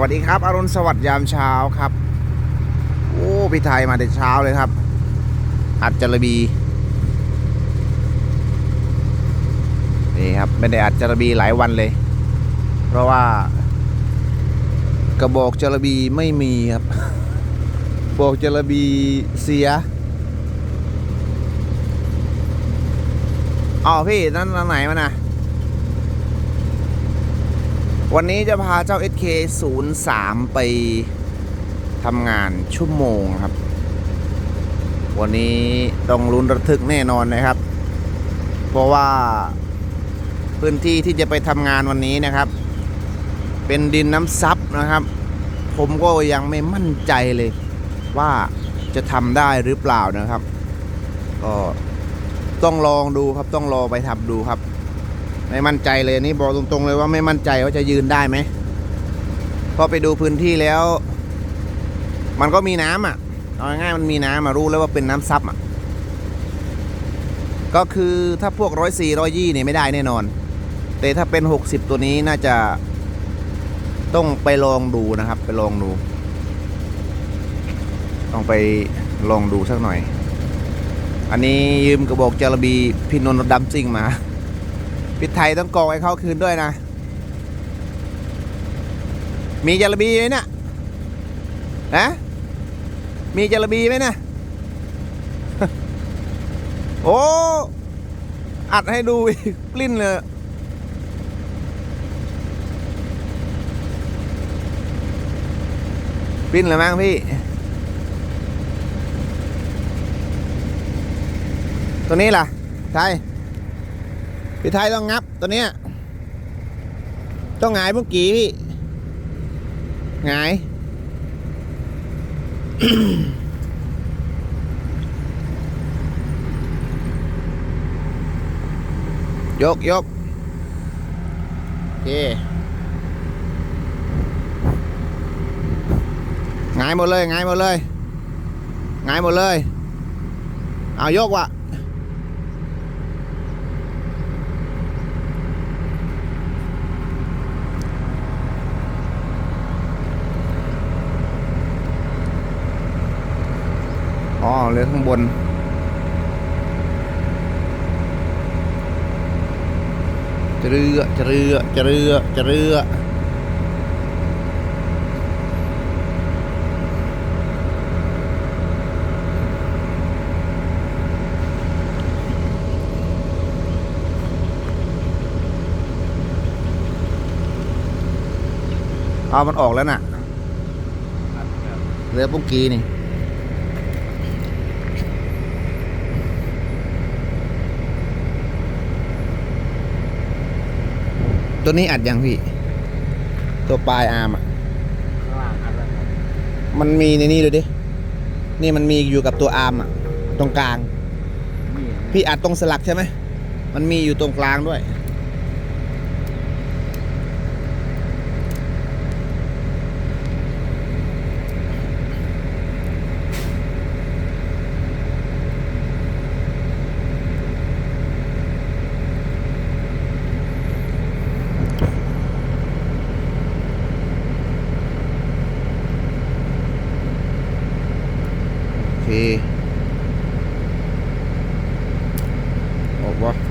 วัสดีครับอรุณสวัสดิ์ยามเช้าครับ โอ้พี่ไทยมาแต่เช้าเลยครับอัดจระบีนี่ครับไม่ได้อัดจระบีหลายวันเลย เพราะว่ากระบอกจระบีไม่มีครับบอกจระบีเสียอ๋อพี่นั่นไหนมานะ วันนี้จะพาเจ้า SK 0 3ไปทำงานชั่วโมงครับ วันนี้ต้องลุ้นระทึกแน่นอนนะครับ เพราะว่าพื้นที่ที่จะไปทำงานวันนี้นะครับ เป็นดินน้ำซับนะครับ ผมก็ยังไม่มั่นใจเลย ว่าจะทำได้หรือเปล่านะครับ ก็ต้องลองดูครับต้องรอไปทำดูครับ ไม่มั่นใจเลยอันนี่บอกตรงๆเลยว่าไม่มั่นใจว่าจะยืนได้ไหมพราะไปดูพื้นที่แล้ว มันก็มีน้ำอะเอาง่ายๆมันมีน้ำมารู้แล้วว่าเป็นน้ำซับอะ ก็คือถ้าพวกร้อยสี่ร้อยยี่เนี่ยไม่ได้แน่นอน แต่ถ้าเป็นหกสิบตัวนี้น่าจะ ต้องไปลองดูนะครับ ไปลองดูต้องไปลองดูสักหน่อย อันนี้ยืมกระบอกจระบีพี่นนท์ดัมซิ่งมา พิษไทยต้องกองให้เขาคืนด้วยนะ มีจระบีไหมเนี่ยนะมีจระบีไหมนี่ยโอ้ อัดให้ดูอีกปลิ้นเลยปลิ้นเลยมั้งพี่ ตัวนี้ล่ะไทย พี่ไทยต้องงับตัวเนี้ยต้องหงายเมื่อกี้พี่หงายยกยกโอเคหงายหมดเลยหงายหมดเลยหงายหมดเลย เอายกว่ะ อ๋อเรือข้างบน จะเรือจะเรือจะเรือจะเรือเอามันออกแล้วน่ะ เรือปุ้งกีนี่ ตัวนี้อัดยังพี่ ตัวปลายอาร์มอะข้างล่างอะไรครับมันมีในนี่เลยดิ นี่มันมีอยู่กับตัวอาร์มอะ ตรงกลางนี่พี่อัดตรงสลักใช่ไหม มันมีอยู่ตรงกลางด้วย โอเ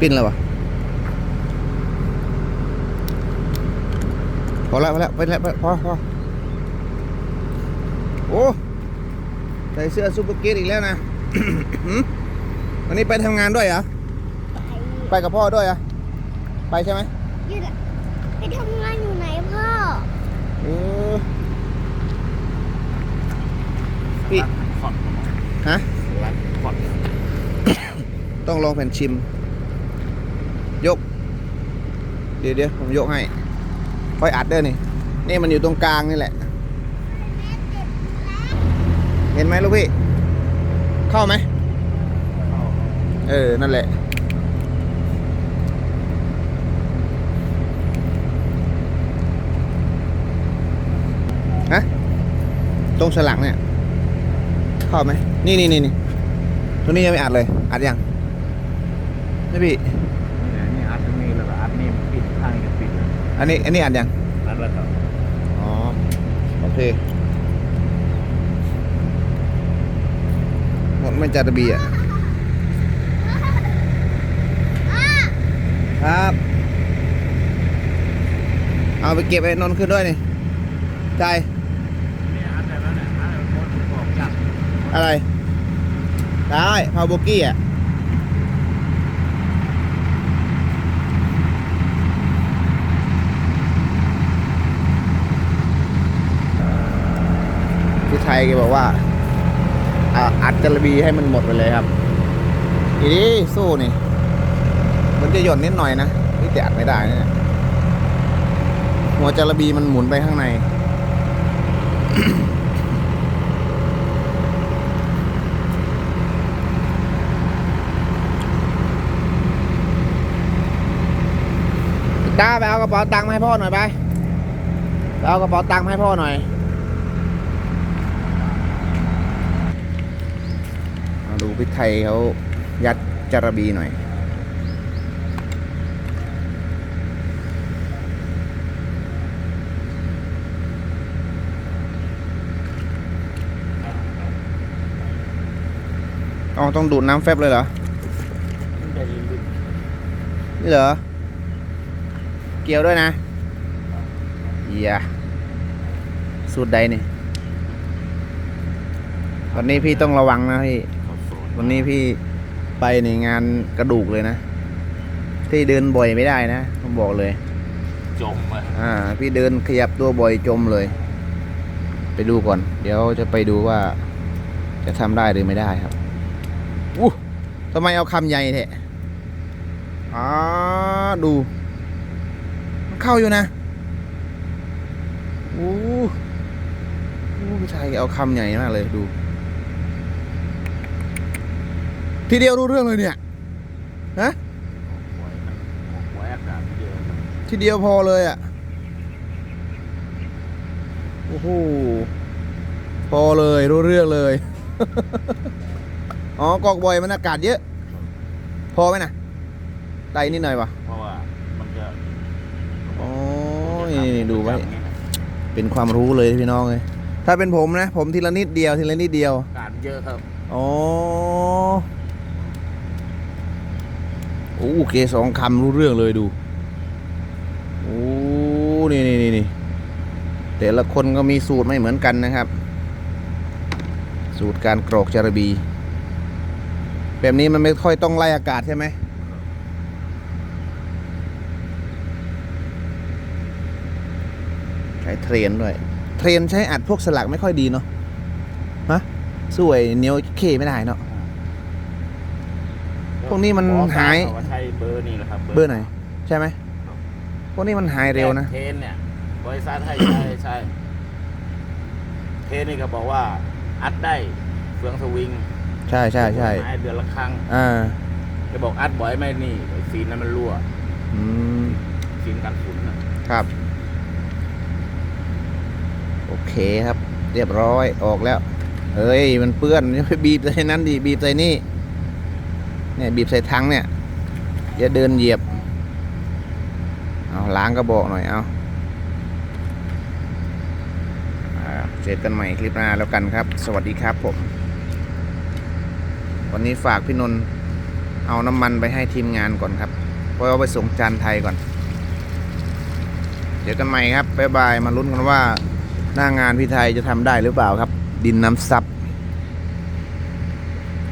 ปิ้นแล้ววะพอแล้วพอแล้วไปแล้วพอพอโอ้ใส่เสื้อซูเปอร์เกตอีกแล้วนะหืมวันนี้ไปทำงานด้วยเหรอไปกับพ่อด้วยเหรอไปใช่ไหมไปอยู่ไหนไปทำงานอยู่ไหนพ่อเออพี่ขอดฮะร้านขอดต้องลองแผ่นชิม ยก เดี๋ยวเดี๋ยวผมยกให้ ค่อยอัดเด้อนี่ นี่มันอยู่ตรงกลางนี่แหละ เห็นไหมลูกพี่ เข้าไหม เออ นั่นแหละ ฮะ ตรงฉลักเนี่ย เข้าไหม นี่นี่นี่นี่ตรงนี้ยังไม่อัดเลย อัดยังไม่พี่ อันนี้อันนี้อัดยัง อัดแล้วก็อ๋อ โอเค หมดไม่จัดระเบียบครับ เอาไปเก็บไอ้นนท์ขึ้นด้วยนี่ใจายนี่อัดแบบนั้นแหละอัดแบบโคตรบอกจับอะไร ได้ พาวโบกี้อะ พี่ไทยแกบอกว่าอัดจระบีให้มันหมดไปเลยครับอีนี่สู้นี่ มันจะหย่อนนิดหน่อยนะนี่แต่อัดไม่ได้นี่หัวจระบีมันหมุนไปข้างในตาไปเอากระเป๋าตังค์มาให้พ่อหน่อยไปไป เอากระเป๋าตังค์มาให้พ่อหน่อย มา ดูพี่ไทยเขายัดจารบีหน่อย อ๋อ ต้องดูดน้ำแฟบเลยเหรอ นี่เหรอ เกี่ยวด้วยนะเอียสูตรใดนี่วันนี้พี่ต้องระวังนะพี่ วันนี้พี่ไปในงานกระดูกเลยนะ พี่เดินบ่อยไม่ได้นะผมบอกเลย จมอะอ่า พี่เดินขยับตัวบ่อยจมเลย ไปดูก่อน เดี๋ยวจะไปดูว่า จะทำได้หรือไม่ได้ครับอู้ทำไมเอาคำใหญ่แท้อ๋อดูมันเข้าอยู่นะอู้อู้พี่ชายเอาคำใหญ่มากเลยดู ทีเดียวรู้เรื่องเลยเนี่ยฮะหวยมันหวยอากาศเยอะทีเดียวพอเลยอะโอ้โหพอเลยรู้เรื่องเลย อ๋อกอกบอยมันอากาศเยอะ พอไหมนะไตนิดหน่อยวะเพราะว่ามันจะอ๋อนี่นี่ดูไว้ เป็นความรู้เลยพี่น้องเลยถ้าเป็นผมนะ ผมทีละนิดเดียวทีละนิดเดียว อากาศเยอะครับ อ๋อโอ้โอ เคสองคำรู้เรื่องเลยดู โอ้ นี่นี่นี่นี่แต่ละคนก็มีสูตรไม่เหมือนกันนะครับ สูตรการกรอกจารบี แบบนี้มันไม่ค่อยต้องไล่อากาศใช่ไหมใช้เทรนด้วย เทรนใช้อัดพวกสลักไม่ค่อยดีเนาะ ฮะ สวยเนียวเคไม่ได้เนาะ พวกนี้มันหายเขว่าใช้เบอร์นี่แหละครับเบอร์ไหน ใช่ไหมพวกนี้มันหายเร็วนะ เทนเนี่ยบริษัทให้ใช้ใช้เทนนี่ก็บอกว่า อัดได้เฟืองสวิงใช่ใช่ใช่ไม้เดือนละครั้งอ่าจะบอกอัดบ่อยไหมนี่ไอ้ซีนนั้นมันรั่วอืมซีนกันฝุ่นนะครับ โอเคครับ เรียบร้อยออกแล้วเฮ้ย มันเปื้อนอย่าไปบีบใส่นั้นดิบีบใส่นี่ เนี่ยบีบใส่ถังเนี่ยอย่าเดินเหยียบเอาล้างกระบอกหน่อยเอาอ่าเจอกันใหม่คลิปหน้าแล้วกันครับ สวัสดีครับผม วันนี้ฝากพี่นนท์เอาน้ำมันไปให้ทีมงานก่อนครับเพราะเอาไปส่งจานไทยก่อนเจอกันใหม่ครับบ๊ายบายมาลุ้นกันว่าหน้างานพี่ไทยจะทำได้หรือเปล่าครับ ดินน้ำซับ